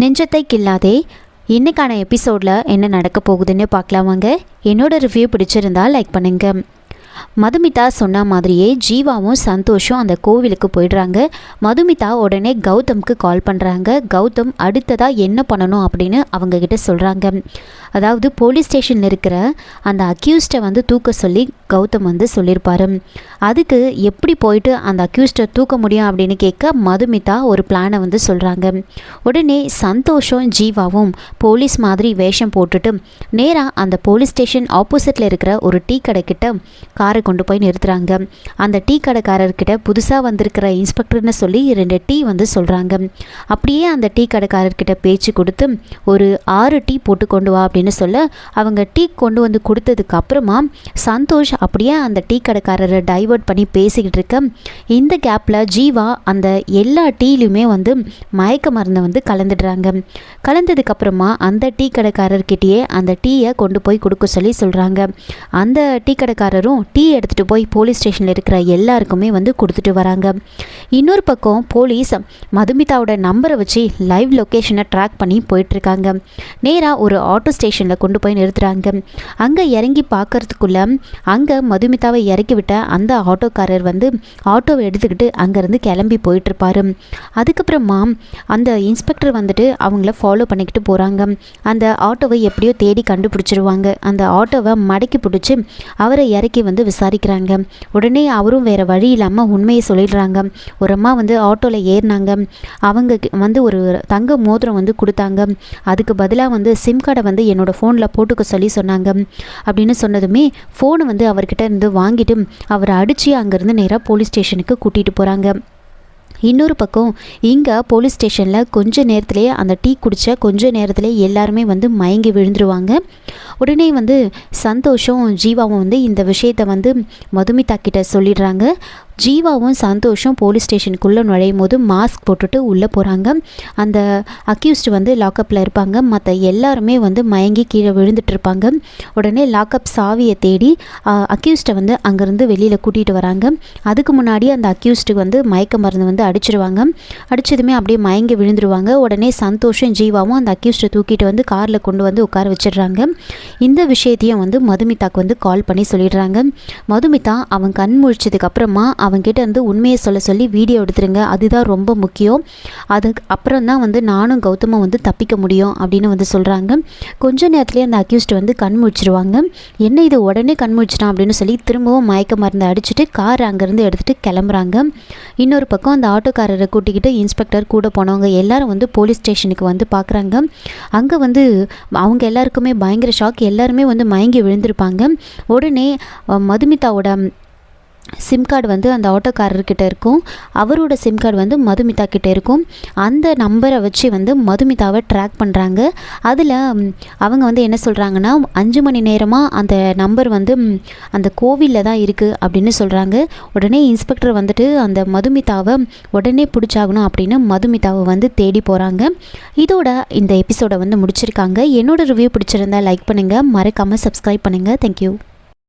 நெஞ்சத்தை கில்லாதே இன்றைக்கான எபிசோடில் என்ன நடக்க போகுதுன்னு பார்க்கலாம் வாங்க. என்னோட ரிவ்யூ பிடிச்சிருந்தா லைக் பண்ணுங்கள் மதுமிதா சொன்ன மாதிரியே ஜீவாவும் சந்தோஷும் அந்த கோவிலுக்கு போயிடுறாங்க. மதுமிதா உடனே கௌதம்க்கு கால் பண்ணுறாங்க கௌதம் அடுத்ததாக என்ன பண்ணணும் அப்படின்னு அவங்கக்கிட்ட சொல்கிறாங்க அதாவது போலீஸ் ஸ்டேஷனில் இருக்கிற அந்த அக்யூஸ்டை வந்து தூக்க சொல்லி கௌதம் வந்து சொல்லியிருப்பாரு அதுக்கு எப்படி போயிட்டு அந்த அக்யூஸ்டை தூக்க முடியும் அப்படின்னு கேட்க மதுமிதா ஒரு பிளானை வந்து சொல்கிறாங்க உடனே சந்தோஷம் ஜீவாவும் போலீஸ் மாதிரி வேஷம் போட்டுட்டு நேராக அந்த போலீஸ் ஸ்டேஷன் ஆப்போசிட்டில் இருக்கிற ஒரு டீ கடைக்கிட்ட காரை கொண்டு போய் நிறுத்துகிறாங்க அந்த டீ கடைக்காரர்கிட்ட புதுசாக வந்திருக்கிற இன்ஸ்பெக்டர்னு சொல்லி ரெண்டு டீ வந்து சொல்கிறாங்க அப்படியே அந்த டீ கடைக்காரர்கிட்ட பேச்சு கொடுத்து ஒரு ஆறு டீ போட்டு கொண்டு வா அப்படின்னு சொல்ல அவங்க டீ கொண்டு வந்து கொடுத்ததுக்கு அப்புறமா சந்தோஷ் அப்படியே அந்த டீ கடைக்காரரை டைவர்ட் பண்ணி பேசிக்கிட்டு இருக்க. இந்த கேப்பில் ஜீவா அந்த எல்லா டீலையுமே வந்து மயக்க மருந்தை வந்து கலந்துடுறாங்க. கலந்ததுக்கப்புறமா அந்த டீ கடைக்காரர்கிட்டயே அந்த டீயை கொண்டு போய் கொடுக்க சொல்லி சொல்கிறாங்க அந்த டீ கடைக்காரரும் டீ எடுத்துகிட்டு போய் போலீஸ் ஸ்டேஷனில் இருக்கிற எல்லாருக்குமே வந்து கொடுத்துட்டு வராங்க. இன்னொரு பக்கம் போலீஸ் மதுமிதாவோட நம்பரை வச்சு லைவ் லொக்கேஷனை ட்ராக் பண்ணி போயிட்டுருக்காங்க. நேராக ஒரு ஆட்டோ ஸ்டேஷனில் கொண்டு போய் நிறுத்துகிறாங்க அங்கே இறங்கி பார்க்கறதுக்குள்ள அங்கே அங்கே மதுமிதாவை இறக்கி விட்ட அந்த ஆட்டோக்காரர் வந்து ஆட்டோவை எடுத்துக்கிட்டு அங்கேருந்து கிளம்பி போயிட்டுருப்பாரு. அதுக்கப்புறமா அந்த இன்ஸ்பெக்டர் வந்துட்டு அவங்கள ஃபாலோ பண்ணிக்கிட்டு போகிறாங்க அந்த ஆட்டோவை எப்படியோ தேடி கண்டுபிடிச்சிருவாங்க. அந்த ஆட்டோவை மடக்கி பிடிச்சி அவரை இறக்கி வந்து விசாரிக்கிறாங்க. உடனே அவரும் வேறு வழி இல்லாமல் உண்மையை சொல்லிடுறாங்க. ஒரு அம்மா வந்து ஆட்டோவில் ஏறினாங்க. அவங்க வந்து ஒரு தங்க மோதிரம் வந்து கொடுத்தாங்க. அதுக்கு பதிலாக வந்து சிம் கார்டை வந்து என்னோடய ஃபோனில் போட்டுக்க சொல்லி சொன்னாங்க. அப்படின்னு சொன்னதுமே ஃபோனை வந்து அவர்கிட்ட இருந்து வாங்கிட்டு அவரை அடித்து அங்கேருந்து நேராக போலீஸ் ஸ்டேஷனுக்கு கூட்டிகிட்டு போகிறாங்க இன்னொரு பக்கம் இங்கே போலீஸ் ஸ்டேஷனில் கொஞ்ச நேரத்திலே அந்த டீ குடித்த கொஞ்ச நேரத்திலே எல்லாருமே வந்து மயங்கி விழுந்துருவாங்க. உடனே வந்து சந்தோஷம் ஜீவாவும் வந்து இந்த விஷயத்தை வந்து மதுமிதா கிட்ட சொல்லிடுறாங்க. ஜீவாவும் சந்தோஷம் போலீஸ் ஸ்டேஷனுக்குள்ளே நுழையும் போது மாஸ்க் போட்டுட்டு உள்ளே போகிறாங்க அந்த அக்யூஸ்ட் வந்து லாக்கப்பில் இருப்பாங்க. மற்ற எல்லாருமே வந்து மயங்கி கீழே விழுந்துட்டு இருப்பாங்க. உடனே லாக்கப் சாவியை தேடி அக்யூஸ்ட்டை வந்து அங்கேருந்து வெளியில் கூட்டிகிட்டு வராங்க. அதுக்கு முன்னாடி அந்த அக்யூஸ்ட்டுக்கு வந்து மயக்க மருந்து வந்து அடிச்சிருவாங்க. அடித்ததுமே அப்படியே மயங்கி விழுந்துருவாங்க. உடனே சந்தோஷம் ஜீவாவும் அந்த அக்யூஸ்ட்டை தூக்கிட்டு வந்து காரில் கொண்டு வந்து உட்கார வச்சிடுறாங்க. இந்த விஷயத்தையும் வந்து மதுமிதாக்கு வந்து கால் பண்ணி சொல்லிடுறாங்க. மதுமிதா அவன் கண் முழிச்சதுக்கு அப்புறமா அவங்ககிட்ட வந்து உண்மையை சொல்ல சொல்லி வீடியோ எடுத்துருங்க. அதுதான் ரொம்ப முக்கியம். அதுக்கு அப்புறம் தான் வந்து நானும் கௌதமும் வந்து தப்பிக்க முடியும் அப்படின்னு வந்து சொல்கிறாங்க கொஞ்ச நேரத்துலேயே அந்த அக்யூஸ்ட் வந்து கண் முழிச்சிருவாங்க. என்ன இது உடனே கண் முழிச்சிட்டான் அப்படின்னு சொல்லி திரும்பவும் மயக்க மருந்து அடிச்சுட்டு கார் அங்கேருந்து எடுத்துகிட்டு கிளம்புறாங்க. இன்னொரு பக்கம் அந்த ஆட்டோக்காரரை கூட்டிக்கிட்டு இன்ஸ்பெக்டர் கூட போனவங்க எல்லாரும் வந்து போலீஸ் ஸ்டேஷனுக்கு வந்து பார்க்குறாங்க அங்கே வந்து அவங்க எல்லாருக்குமே பயங்கர ஷாக் ஷாக் எல்லாருமே வந்து மயங்கி விழுந்திருப்பாங்க. உடனே மதுமிதாவோட சிம் கார்டு வந்து அந்த ஆட்டோக்காரர்கிட்ட இருக்கும். அவரோட சிம் கார்டு வந்து மதுமிதா கிட்டே இருக்கும். அந்த நம்பரை வச்சு வந்து மதுமிதாவை ட்ராக் பண்ணுறாங்க அதில் அவங்க வந்து என்ன சொல்கிறாங்கன்னா அஞ்சு மணி நேரமாக அந்த நம்பர் வந்து அந்த கோவிலில் தான் இருக்குது அப்படின்னு சொல்கிறாங்க உடனே இன்ஸ்பெக்டர் வந்துட்டு அந்த மதுமிதாவை உடனே பிடிச்சாகணும் அப்படின்னு மதுமிதாவை வந்து தேடி போகிறாங்க இதோட இந்த எபிசோடை வந்து முடிச்சிருக்காங்க. என்னோடய ரிவ்யூ பிடிச்சிருந்தா லைக் பண்ணுங்கள் மறக்காமல் சப்ஸ்கிரைப் பண்ணுங்கள் தேங்க்யூ